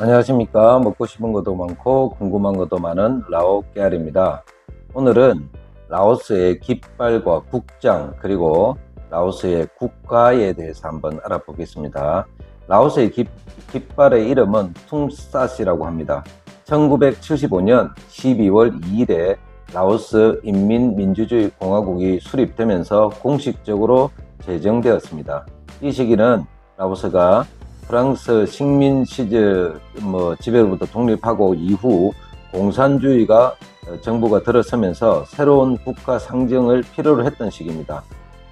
안녕하십니까. 먹고 싶은 것도 많고 궁금한 것도 많은 라오 깨알입니다. 오늘은 라오스의 깃발과 국장 그리고 라오스의 국가에 대해서 한번 알아보겠습니다. 라오스의 깃, 깃발의 이름은 퉁사시라고 합니다. 1975년 12월 2일에 라오스 인민민주주의 공화국이 수립되면서 공식적으로 제정되었습니다. 이 시기는 라오스가 프랑스 식민 시절 뭐 지배로부터 독립하고 이후 공산주의가 어, 정부가 들어서면서 새로운 국가 상정을 필요로 했던 시기입니다.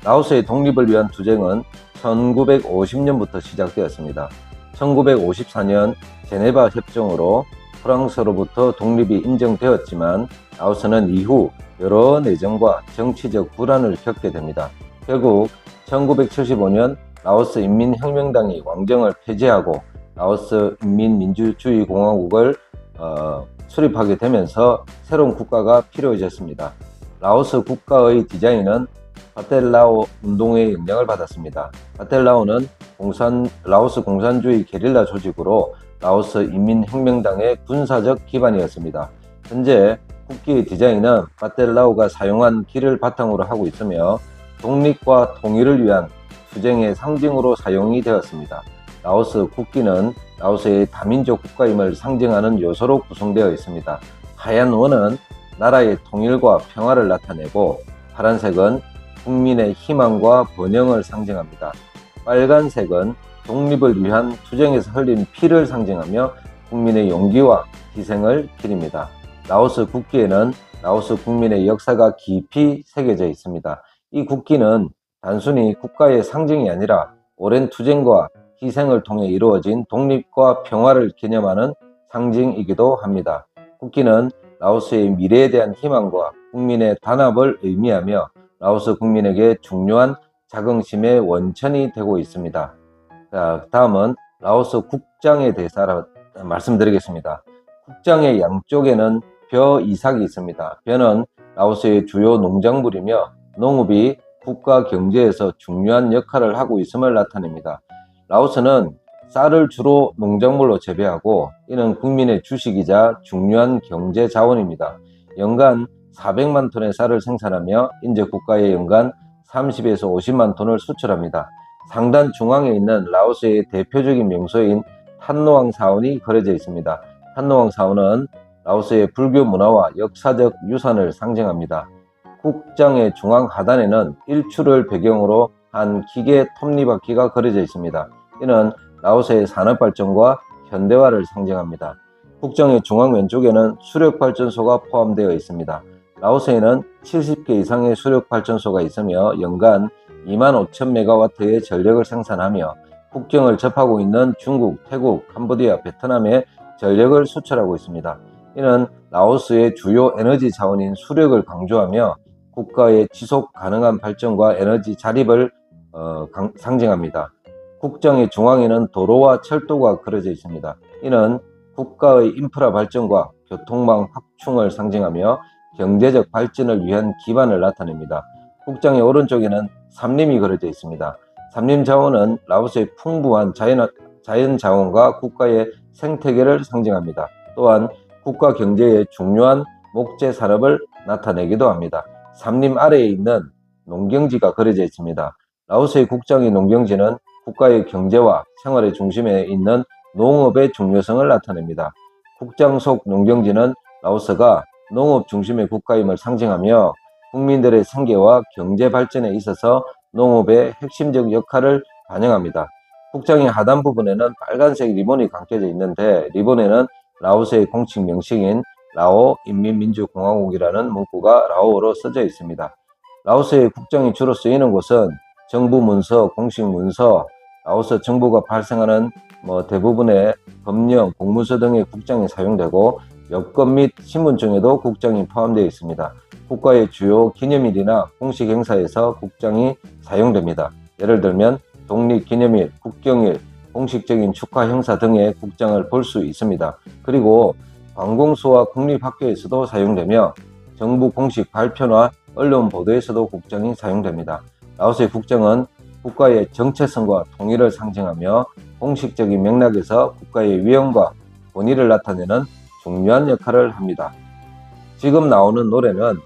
라오스의 독립을 위한 투쟁은 1950년부터 시작되었습니다. 1954년 제네바 협정으로 프랑스로부터 독립이 인정되었지만 라오스는 이후 여러 내정과 정치적 불안을 겪게 됩니다. 결국 1975년 라오스 인민혁명당이 왕정을 폐지하고 라오스 인민민주주의공화국을 어, 수립하게 되면서 새로운 국가가 필요해졌습니다. 라오스 국가의 디자인은 바텔라오 운동의 영향을 받았습니다. 바텔라오는 공산, 라오스 공산주의 게릴라 조직으로 라오스 인민혁명당의 군사적 기반이었습니다. 현재 국기의 디자인은 바텔라오가 사용한 길을 바탕으로 하고 있으며 독립과 통일을 위한 투쟁의 상징으로 사용이 되었습니다. 라오스 국기는 라오스의 다민족 국가임을 상징하는 요소로 구성되어 있습니다. 하얀 원은 나라의 통일과 평화를 나타내고 파란색은 국민의 희망과 번영을 상징합니다. 빨간색은 독립을 위한 투쟁에서 흘린 피를 상징하며 국민의 용기와 희생을 기립니다. 라오스 국기에는 라오스 국민의 역사가 깊이 새겨져 있습니다. 이 국기는 단순히 국가의 상징이 아니라 오랜 투쟁과 희생을 통해 이루어진 독립과 평화를 기념하는 상징이기도 합니다. 국기는 라오스의 미래에 대한 희망과 국민의 단합을 의미하며 라오스 국민에게 중요한 자긍심의 원천이 되고 있습니다. 자, 다음은 라오스 대해서 알아, 말씀드리겠습니다. 국장의 양쪽에는 벼 이삭이 있습니다. 벼는 라오스의 주요 농작물이며 농업이 국가 경제에서 중요한 역할을 하고 있음을 나타냅니다. 라오스는 쌀을 주로 농작물로 재배하고 이는 국민의 주식이자 중요한 경제 자원입니다. 연간 400만 톤의 쌀을 생산하며 인제 국가에 연간 30에서 50만 톤을 수출합니다. 상단 중앙에 있는 라오스의 대표적인 명소인 탄노왕 사원이 그려져 있습니다. 탄노왕 사원은 라오스의 불교 문화와 역사적 유산을 상징합니다. 국장의 중앙 하단에는 일출을 배경으로 한 기계 톱니바퀴가 그려져 있습니다. 이는 라오스의 산업 발전과 현대화를 상징합니다. 국정의 중앙 왼쪽에는 수력 발전소가 포함되어 있습니다. 라오스에는 70개 이상의 수력 발전소가 있으며 연간 2만 5천 메가와트의 전력을 생산하며 국경을 접하고 있는 중국, 태국, 캄보디아, 베트남에 전력을 수출하고 있습니다. 이는 라오스의 주요 에너지 자원인 수력을 강조하며 국가의 지속 가능한 발전과 에너지 자립을 어, 강, 상징합니다. 국정의 중앙에는 도로와 철도가 그려져 있습니다. 이는 국가의 인프라 발전과 교통망 확충을 상징하며 경제적 발전을 위한 기반을 나타냅니다. 국장의 오른쪽에는 삼림이 그려져 있습니다. 삼림 자원은 라오스의 풍부한 자연, 자연 자원과 국가의 생태계를 상징합니다. 또한 국가 경제의 중요한 목재 산업을 나타내기도 합니다. 삼림 아래에 있는 농경지가 그려져 있습니다. 라오스의 국장의 농경지는 국가의 경제와 생활의 중심에 있는 농업의 중요성을 나타냅니다. 국장 속 농경지는 라오스가 농업 중심의 국가임을 상징하며 국민들의 생계와 경제 발전에 있어서 농업의 핵심적 역할을 반영합니다. 국장의 하단 부분에는 빨간색 리본이 감겨져 있는데 리본에는 라오스의 공식 명칭인 라오 인민민주공화국이라는 문구가 라오어로 써져 있습니다. 라오스의 국정이 주로 쓰이는 곳은 정부 문서, 공식 문서, 라오스 정부가 발생하는 뭐 대부분의 법령, 공문서 등의 국장이 사용되고 여권 및 신분증에도 국장이 포함되어 있습니다. 국가의 주요 기념일이나 공식 행사에서 국장이 사용됩니다. 예를 들면 독립기념일, 국경일, 공식적인 축하 행사 등의 국장을 볼 수 있습니다. 그리고 관공서와 국립학교에서도 사용되며 정부 공식 발표나 언론 보도에서도 국장이 사용됩니다. 라오스의 국정은 국가의 정체성과 통일을 상징하며 공식적인 맥락에서 국가의 위엄과 권위를 나타내는 중요한 역할을 합니다. 지금 나오는 노래는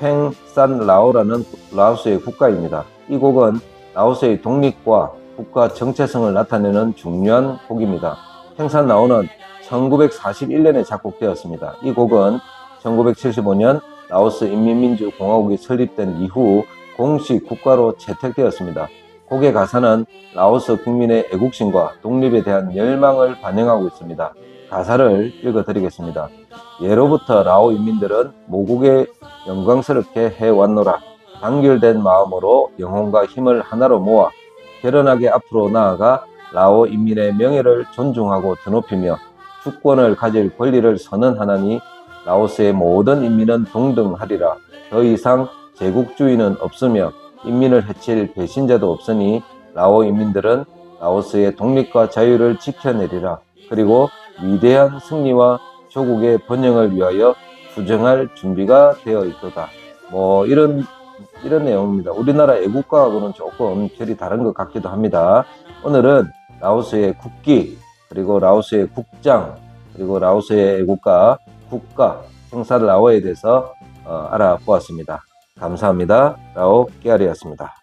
팽산 라오라는 라오스의 국가입니다. 이 곡은 라오스의 독립과 국가 정체성을 나타내는 중요한 곡입니다. 팽산 라오는 1941년에 작곡되었습니다. 이 곡은 1975년 라오스 인민민주공화국이 설립된 이후 공식 국가로 채택되었습니다. 곡의 가사는 라오스 국민의 애국심과 독립에 대한 열망을 반영하고 있습니다. 가사를 읽어드리겠습니다. 예로부터 라오 인민들은 모국에 영광스럽게 해왔노라. 단결된 마음으로 영혼과 힘을 하나로 모아 결연하게 앞으로 나아가 라오 인민의 명예를 존중하고 드높이며 주권을 가질 권리를 선언하나니 라오스의 모든 인민은 동등하리라. 더 이상 제국주의는 없으며 인민을 해칠 배신자도 없으니 라오 인민들은 라오스의 독립과 자유를 지켜내리라. 그리고 위대한 승리와 조국의 번영을 위하여 투쟁할 준비가 되어 있도다. 뭐 이런 이런 내용입니다. 우리나라 애국가하고는 조금 결이 다른 것 같기도 합니다. 오늘은 라오스의 국기 그리고 라오스의 국장 그리고 라오스의 애국가 국가 행사 라오에 대해서 어, 알아보았습니다. 감사합니다. 라오 깨알이었습니다.